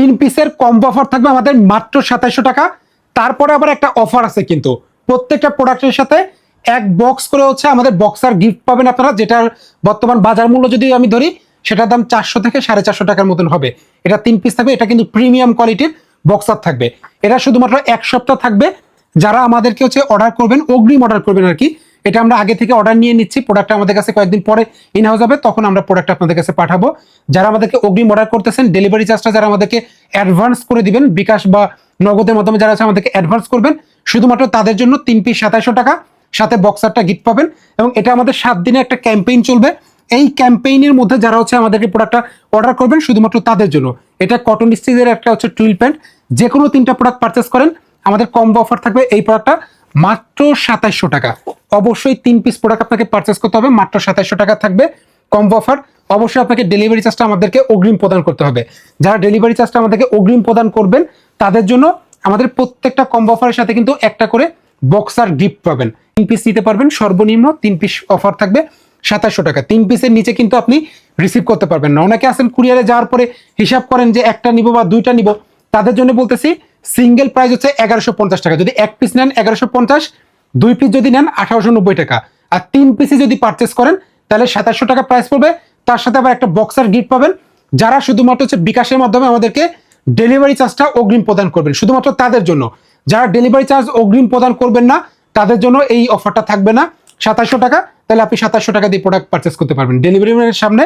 তিন পিসের combo offer থাকবে আমাদের মাত্র সাতাইশশো টাকা। তারপরে আবার একটা অফার আছে কিন্তু। প্রত্যেকটা প্রোডাক্টের সাথে এক বক্স করে হচ্ছে আমাদের বক্সার গিফট পাবেন আপনারা, যেটার বর্তমান বাজার মূল্য যদি আমি ধরি, সেটার দাম চারশো থেকে সাড়ে চারশো টাকার মতন হবে। এটা তিন পিস থাকবে, এটা কিন্তু প্রিমিয়াম কোয়ালিটির বক্সার থাকবে। এটা শুধুমাত্র এক সপ্তাহ থাকবে। যারা আমাদেরকে হচ্ছে অর্ডার করবেন, অগ্রিম অর্ডার করবেন আর কি এটা আমরা আগে থেকে অর্ডার নিয়ে নিচ্ছি। প্রোডাক্টটা আমাদের কাছে কয়েকদিন পরে ইন হাউস হবে, তখন আমরা প্রোডাক্ট আপনাদের কাছে পাঠাবো। যারা আমাদেরকে অগ্রিম অর্ডার করতেছেন ডেলিভারি চার্জটা যারা আমাদেরকে অ্যাডভান্স করে দিবেন, বিকাশ বা নগদের মাধ্যমে যারা আছে আমাদেরকে অ্যাডভান্স করবেন, শুধুমাত্র তাদের জন্য তিন পিস সাতাশশো টাকা। সাথে বক্সারটা গিফট পাবেন এবং এটা আমাদের সাত দিনে একটা ক্যাম্পেইন চলবে। এই ক্যাম্পেইনের মধ্যে যারা হচ্ছে আমাদেরকে প্রোডাক্টটা অর্ডার করবেন, শুধুমাত্র তাদের জন্য। এটা কটন স্টিচের একটা হচ্ছে টুইল প্যান্ট যে কোনো তিনটা প্রোডাক্ট পারচেস করেন, আমাদের কম্বো অফার থাকবে এই প্রোডাক্টটা মাত্র সাতাইশশো টাকা। অবশ্যই তিন পিস প্রোডাক্ট আপনাকে পারচেস করতে হবে, মাত্র সাতাইশশো টাকা থাকবে কম্বো অফার অবশ্যই আপনাকে ডেলিভারি চার্জটা আমাদেরকে অগ্রিম প্রদান করতে হবে। যারা ডেলিভারি চার্জটা আমাদেরকে অগ্রিম প্রদান করবেন, তাদের জন্য আমাদের প্রত্যেকটা কম্বো অফারের সাথে কিন্তু একটা করে বক্সার গিফট পাবেন। তিন পিস নিতে পারবেন, সর্বনিম্ন তিন পিস অফার থাকবে সাতাশশো টাকা। তিন পিসের নিচে কিন্তু আপনি রিসিভ করতে পারবেন না। অনেকে আছেন কুরিয়ারে যাওয়ার পরে হিসাব করেন যে একটা নিব বা দুইটা নিব। তাদের জন্য বলতেছি সিঙ্গেল প্রাইস হচ্ছে এগারোশো পঞ্চাশ টাকা। যদি এক পিস নেন এগারোশো পঞ্চাশ দুই পিস যদি নেন আঠারোশো নব্বই টাকা। আর তিন পিসে যদি পারচেস করেন, তাহলে সাতাশশো টাকা প্রাইস পড়বে। তার সাথে আবার একটা বক্সার গিফট পাবেন, যারা শুধুমাত্র হচ্ছে বিকাশের মাধ্যমে আমাদেরকে ডেলিভারি চার্জটা অগ্রিম প্রদান করবেন, শুধুমাত্র তাদের জন্য। যারা ডেলিভারি চার্জ অগ্রিম প্রদান করবেন না, তাদের জন্য এই অফারটা থাকবে না, সাতাশশো টাকা। তাহলে আপনি সাতাশশো টাকা দিয়ে প্রোডাক্ট পারচেস করতে পারবেন। ডেলিভারি ম্যানের সামনে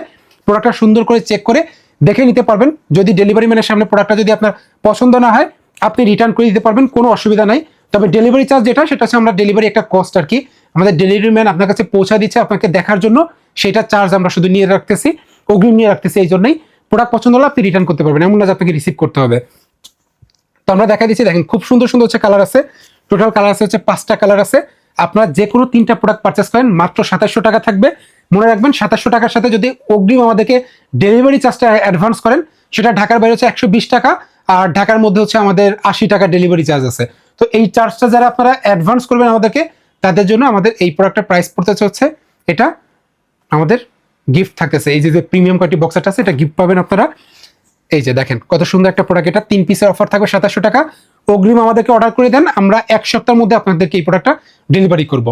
প্রোডাক্টটা সুন্দর করে চেক করে দেখে নিতে পারবেন। যদি ডেলিভারি ম্যানের সামনে প্রোডাক্টটা যদি আপনার পছন্দ না হয়, আপনি রিটার্ন করে দিতে পারবেন, কোনো অসুবিধা নাই। তবে ডেলিভারি চার্জ যেটা, সেটা হচ্ছে আমরা ডেলিভারি একটা কস্ট আর কি। আমাদের ডেলিভারি ম্যান আপনার কাছে পৌঁছা দিচ্ছে আপনাকে দেখার জন্য, সেটা চার্জ আমরা শুধু নিয়ে রাখতেছি অগ্রিম নিয়ে রাখতেছি এই জন্যই। প্রোডাক্ট পছন্দ হলে আপনি রিটার্ন করতে পারবেন, এমন না যে আপনাকে রিসিভ করতে হবে। তো আমরা দেখা দিচ্ছি, দেখেন খুব সুন্দর সুন্দর হচ্ছে কালার আছে। টোটাল কালার আছে হচ্ছে পাঁচটা কালার আছে। আপনার যে কোনো তিনটা প্রোডাক্ট পারচেস করেন, মাত্র সাতাশশো টাকা থাকবে। মনে রাখবেন, সাতাশশো টাকার সাথে যদি অগ্রিম আমাদেরকে ডেলিভারি চার্জটা অ্যাডভান্স করেন, সেটা ঢাকার বাইরে হচ্ছে একশো বিশ টাকা। আর ঢাকার মধ্যে হচ্ছে আমাদের আশি টাকা ডেলিভারি চার্জ আছে। তো এই চার্জটা যারা আপনারা অ্যাডভান্স করবেন আমাদেরকে, তাদের জন্য আমাদের এই প্রোডাক্টের প্রাইস পড়তেছে হচ্ছে এটা আমাদের গিফট থাকতেছে। এই যে যে প্রিমিয়াম কোয়ালিটি বক্সারটা আছে, এটা গিফট পাবেন আপনারা। এই যে দেখেন, কত সুন্দর একটা প্রোডাক্ট এটা। তিন পিসের অফার থাকবে সাতাশশো টাকা। অগ্রিম আমাদেরকে অর্ডার করে দেন, আমরা এক সপ্তাহের মধ্যে আপনাদেরকে এই প্রোডাক্টটা ডেলিভারি করব।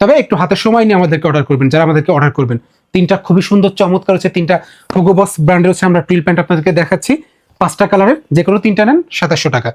তবে একটু হাতে সময় নিয়ে আমাদেরকে অর্ডার করবেন, যারা আমাদেরকে অর্ডার করবেন। তিনটা খুবই সুন্দর, চমৎকার হচ্ছে তিনটা হুগো বস ব্র্যান্ডের হচ্ছে আমরা টুইল প্যান্ট আপনাদেরকে দেখাচ্ছি। পাঁচটা কালারের যে কোনো তিনটা নেন সাতাশশো টাকা।